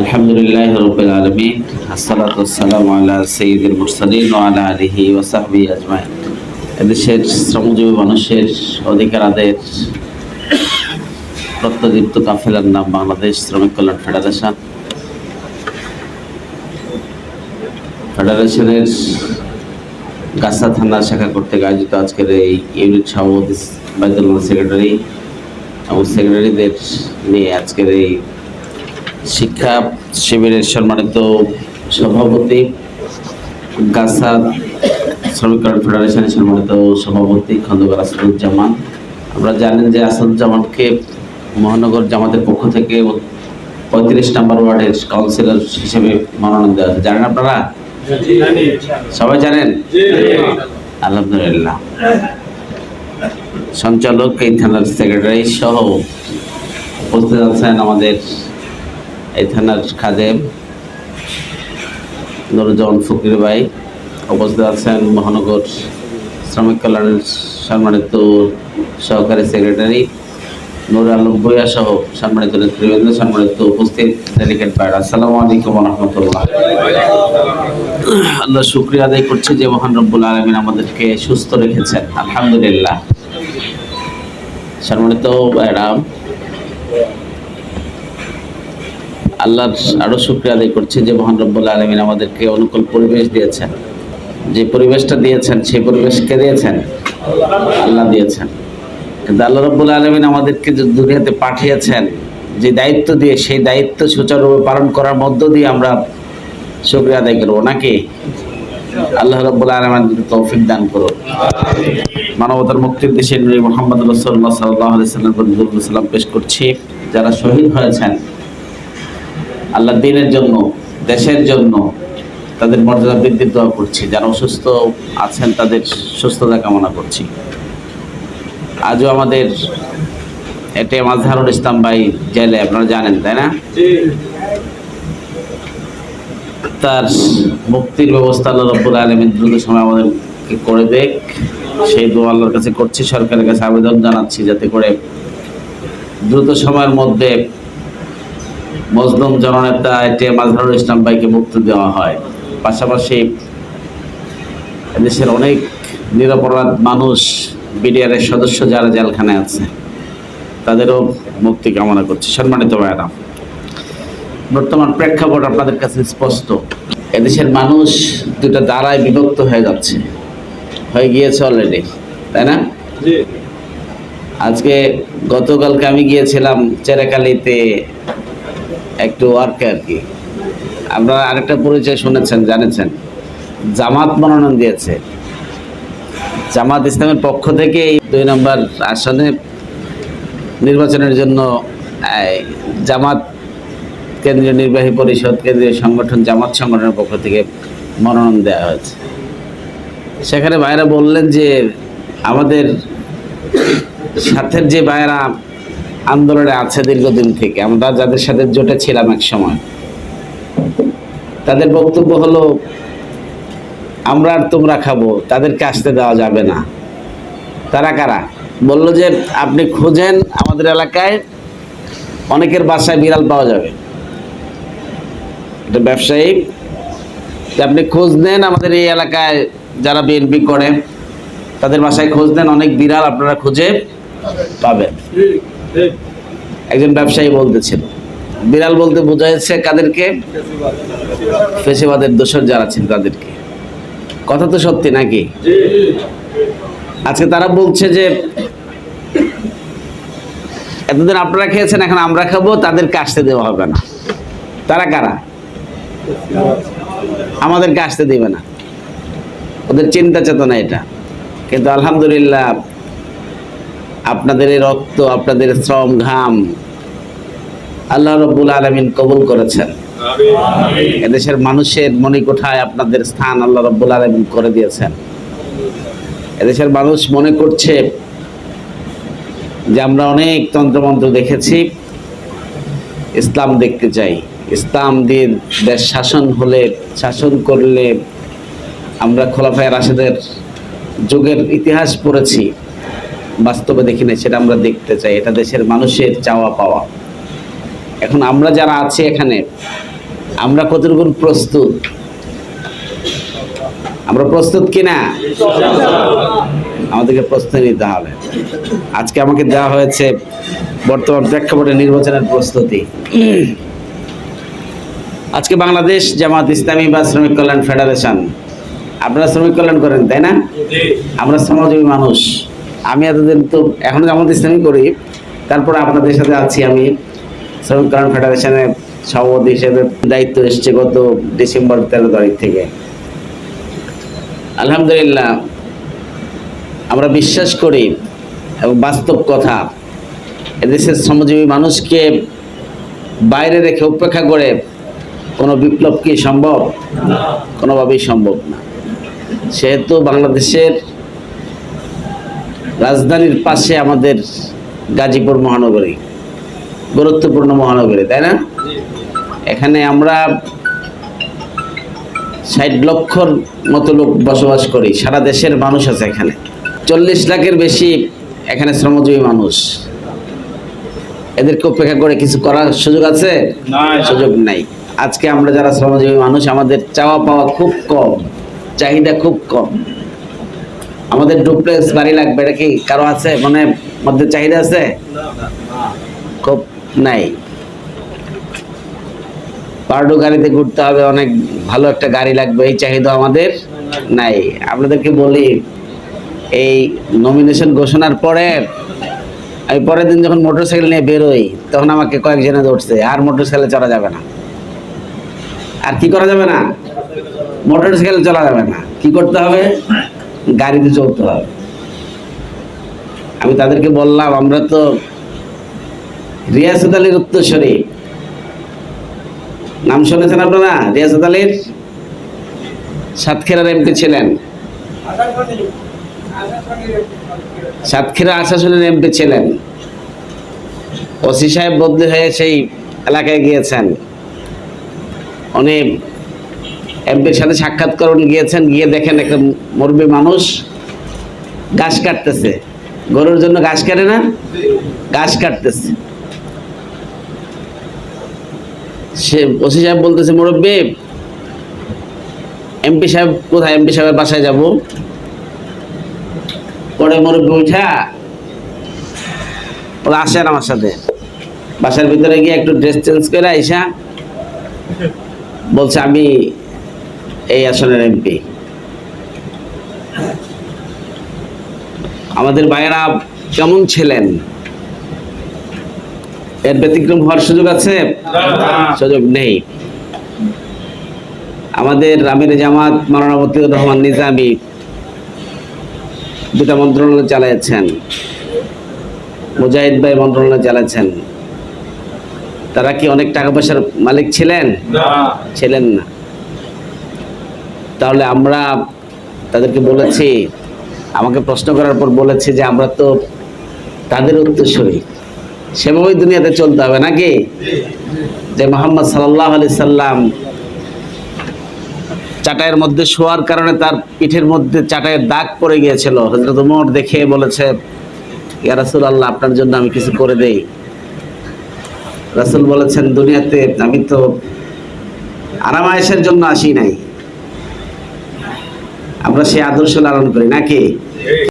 আলহামদুলিল্লাহ রবিল আলমিন আসসালাতাম আল্লাহ সঈদুল মুরসালিন আলা আলহি ওসাহবি আজমাইন। এদেশের শ্রমজীবী মানুষের অধিকার আদের প্রত্যদীপ্ত কাফেলার নাম বাংলাদেশ শ্রমিক কল্যাণ ফেডারেশন। ফেডারেশনের গাছা থানা শাখা করতে আয়োজিত আজকের এই ইউনিট সভাপতি বাইদুল্লাহ সেক্রেটারি এবং সেক্রেটারিদের নিয়ে আজকের এই শিক্ষা শিবিরের সম্মানিত সভাপতি, গাছা শ্রমিক ফেডারেশনের সম্মানিত সভাপতি খন্দকার আসাদুজ্জামান। আমরা জানেন যে আসাদুজ্জামানকে মহানগর জামাতের পক্ষ থেকে পঁয়ত্রিশ নম্বর ওয়ার্ডের কাউন্সিলর হিসেবে মনোনয়ন দেওয়া হয়েছে। জানেন আপনারা? সবাই জানেন? আলহামদুলিল্লাহ। সঞ্চালক, এই থানার সেক্রেটারি সহ উপস্থিত আছেন আমাদের এই থানার খাদেম নুরুজ্জামান ফকির ভাই উপস্থিত আছেন, মহানগর শ্রমিক কল্যাণের সম্মানিত সহকারী সেক্রেটারি নুর আলম ভুইয়া সহ সম্মানিত নেতৃবৃন্দ, সম্মানিত উপস্থিত ডেলিগেট বাইর আসসালামু আলাইকুম রহমতুল্লাহ আল্লাহ শুক্রিয়া আদায় করছি যে মহান রব্বুল আলমিন আমাদেরকে সুস্থ রেখেছেন। আলহামদুলিল্লাহ। সম্মানিত ভাইরা আল্লাহর আরও শুক্রিয়া আদায় করছি যে মহান রব্বুল আলমিন আমাদেরকে অনুকূল পরিবেশ দিয়েছেন। যে পরিবেশটা দিয়েছেন, সেই পরিবেশ কে দিয়েছেন? আল্লাহ দিয়েছেন। কিন্তু আল্লাহ রব্বুল আলমিন আমাদেরকে যে দুনিয়াতে পাঠিয়েছেন, যে দায়িত্ব দিয়ে, সেই দায়িত্ব সুচারুরূপে পালন করার মধ্য দিয়ে আমরা শুক্রিয়া আদায় করব। নাকি? আল্লাহ রব্বুল আলমিন তৌফিক দান করুন মানবতার মুক্তির দেশে মোহাম্মদ রসুল্লাহ সাল্লাহ সাল্লাম পেশ করছি। যারা শহীদ হয়েছেন আল্লাহ দিনের জন্য দেশের জন্য তাদের মর্যাদা বৃদ্ধির দোয়া করছি যারা অসুস্থ আছেন তাদের সুস্থতা কামনা করছি। আজও আমাদের এটে মাজহারুল ইসলাম ভাই জেলে আপনারা জানেন তাই না? তার মুক্তির ব্যবস্থা আল্লাহ রব্বুল আলমিন দ্রুত সময় আমাদেরকে করে দেখ। সেই দোয়া আল্লাহর কাছে করছি সরকারের কাছে আবেদন জানাচ্ছি যাতে করে দ্রুত সময়ের মধ্যে মজলুম জননেতা এটে মাজহারুল ইসলাম ভাইকে মুক্তি দেওয়া হয়। পাশাপাশি দেশের অনেক নিরপরাধ মানুষ বিডিআরের সদস্য যারা জেলখানায় আছে তাদেরও মুক্তি কামনা করছি। সম্মানিত ভাইরা বর্তমান প্রেক্ষাপট আপনাদের কাছে স্পষ্ট। এদেশের মানুষ দুটা দ্বারায় বিভক্ত হয়ে যাচ্ছে। হয়ে গিয়েছে অলরেডি তাই না? আজকে গতকালকে আমি গিয়েছিলাম চেরাকালিতে একটু ওয়ার্কে আর কি। আপনারা আরেকটা পরিচয় শুনেছেন, জানেছেন। জামাত মনোনয়ন দিয়েছে। জামাত ইসলামের পক্ষ থেকে এই দুই নম্বর আসনে নির্বাচনের জন্য জামাত কেন্দ্রীয় নির্বাহী পরিষদ, কেন্দ্রীয় সংগঠন, জামাত সংগঠনের পক্ষ থেকে মনোনয়ন দেওয়া হয়েছে। সেখানে ভাইরা বললেন যে, আমাদের সাথের যে ভাইরা আন্দোলনে আছে দীর্ঘদিন থেকে। আমরা যাদের সাথে জোটে ছিলাম এক সময় তাদের বক্তব্য হলো, আমরা আর তোমরা খাব, তাদেরকে আসতে দেওয়া যাবে না। তারা কারা? বলল যে, আপনি খোঁজেন আমাদের এলাকায়, অনেকের বাসায় বিড়াল পাওয়া যাবে। এটা ব্যবসায়ী, যে, আপনি খোঁজ নেন আমাদের এই এলাকায় যারা বিএনপি করে, তাদের বাসায় খোঁজ নেন, অনেক বিড়াল আপনারা খুঁজে পাবেন। একজন ব্যবসায়ী বলতেছিল বিড়াল বলতে বোঝা যাচ্ছে কাদেরকে? ফেসিবাদের দোষর যারা ছিল তাদেরকে। কথা তো সত্যি নাকি? আজকে তারা বলছে যে, এতদিন আপনারা খেয়েছেন, এখন আমরা খাব, তাদেরকে আসতে দেওয়া হবে না। তারা কারা? আমাদেরকে আসতে দেবে না। ওদের চিন্তা চেতনা এটা। কিন্তু আলহামদুলিল্লাহ আপনাদের রক্ত আপনাদের শ্রম ঘাম আল্লাহ রব্বুল আলমিন কবুল করেছেন। এদেশের মানুষের মনে মণিকোঠায় আপনাদের স্থান আল্লাহ রব্বুল আলমিন করে দিয়েছেন। এদেশের মানুষ মনে করছে যে আমরা অনেক তন্ত্রমন্ত্র দেখেছি ইসলাম দেখতে চাই। ইসলাম দিয়ে দেশ শাসন হলে শাসন করলে আমরা খোলাফায় রাশেদের যুগের ইতিহাস পড়েছি। বাস্তবে দেখি না সেটা আমরা দেখতে চাই। এটা দেশের মানুষের চাওয়া পাওয়া। এখন আমরা যারা আছি এখানে আমরা কতটুকু প্রস্তুত? আমরা প্রস্তুত কিনা আমাদেরকে প্রস্তুতি নিতে হবে। আজকে আমাকে দেওয়া হয়েছে বর্তমান প্রেক্ষাপটে নির্বাচনের প্রস্তুতি। আজকে বাংলাদেশ জামাত ইসলামী বা শ্রমিক কল্যাণ ফেডারেশন। আপনারা শ্রমিক কল্যাণ করেন তাই না? আমরা শ্রমজীবী মানুষ। আমি এতদিন তো এখনও জামাত ইসলামী করি, তারপর আপনাদের সাথে আছি আমি। শ্রমিক কল্যাণ ফেডারেশনের সভাপতি হিসেবে দায়িত্ব এসছে গত ডিসেম্বর তেরো তারিখ থেকে। আলহামদুলিল্লাহ, আমরা বিশ্বাস করি এবং বাস্তব কথা, এদেশের শ্রমজীবী মানুষকে বাইরে রেখে উপেক্ষা করে কোনো বিপ্লব কি সম্ভব? কোনোভাবেই সম্ভব না। সেহেতু বাংলাদেশের রাজধানীর পাশে আমাদের গাজীপুর মহানগরী গুরুত্বপূর্ণ মহানগরী তাই না? এখানে আমরা ষাট লক্ষর মতো লোক বসবাস করি সারা দেশের মানুষ আছে এখানে। চল্লিশ লাখের বেশি এখানে শ্রমজীবী মানুষ। এদেরকে উপেক্ষা করে কিছু করার সুযোগ আছে? সুযোগ নাই। আজকে আমরা যারা শ্রমজীবী মানুষ আমাদের চাওয়া পাওয়া খুব কম চাহিদা খুব কম। আমাদের ডুপ্লেক্স বাড়ি লাগবে, এটা কি কারও আছে? মানে মধ্যে চাহিদা আছে? খুব নাই। পার্ডো গাড়িতে ঘুরতে হবে, অনেক ভালো একটা গাড়ি লাগবে, এই চাহিদা আমাদের নাই। আপনাদেরকে বলি, এই নমিনেশন ঘোষণার পরে, আমি পরের দিন যখন মোটরসাইকেল নিয়ে বেরোই, তখন আমাকে কয়েকজনে ধরছে, আর মোটরসাইকেলে চলা যাবে না। আর কি করা যাবে না? মোটর মোটরসাইকেল চলা যাবে না। কি করতে হবে? গাড়িতে চলতে হবে আমি তাদেরকে বললাম, আমরা তো রিয়াসত আলীর উত্তরস্বরী নাম শুনেছেন আপনারা? রিয়াসত আলীর? সাতক্ষীরার এমপি ছিলেন। সাতক্ষীরা আশাসনের এমপি ছিলেন। ওসি সাহেব বদলি হয়ে সেই এলাকায় গিয়েছেন। উনি এমপির সাথে সাক্ষাৎ করুন, গিয়েছেন, গিয়ে দেখেন একটা মুরব্বী মানুষ ঘাস কাটতেছে। গরুর জন্য ঘাস কাটে না? ঘাস কাটতেছে। সে ওসি সাহেব বলতেছে, মুরব্বী, এমপি সাহেব কোথায়? এমপি সাহেবের বাসায় যাব। পরে মুরব্বী উঠা ওরা আসেন আমার সাথে। বাসার ভিতরে গিয়ে একটু ড্রেস চেঞ্জ করে আইসা বলছে, আমি এই আসনের এমপি। আমাদের ভাইয়েরা কেমন ছিলেন? এর ব্যতিক্রম হওয়ার সুযোগ আছে? সুযোগ নেই। আমাদের আমির জামাত মারানা মতিউর রহমান নিজামী দুটা মন্ত্রণালয় চালাচ্ছেন মুজাহিদ ভাই মন্ত্রণালয় চালাচ্ছেন তারা কি অনেক টাকা পয়সার মালিক ছিলেন? ছিলেন না। তাহলে আমরা তাদেরকে বলেছি, আমাকে প্রশ্ন করার পর বলেছি যে আমরা তো তাদের উত্তরসূরি। সেভাবেই দুনিয়াতে চলতে হবে নাকি? যে মোহাম্মদ সাল্লাহ আলি সাল্লাম চাটাইয়ের মধ্যে শোয়ার কারণে তার পিঠের মধ্যে চাটাইয়ের দাগ পড়ে গিয়েছিল। হজরত উমর দেখে বলেছে, ইয়া রাসুল আল্লাহ আপনার জন্য আমি কিছু করে দেই। রাসুল বলেছেন, দুনিয়াতে আমি তো আরামায়েশের জন্য আসি নাই। আমরা সেই আদর্শ লালন করি নাকি?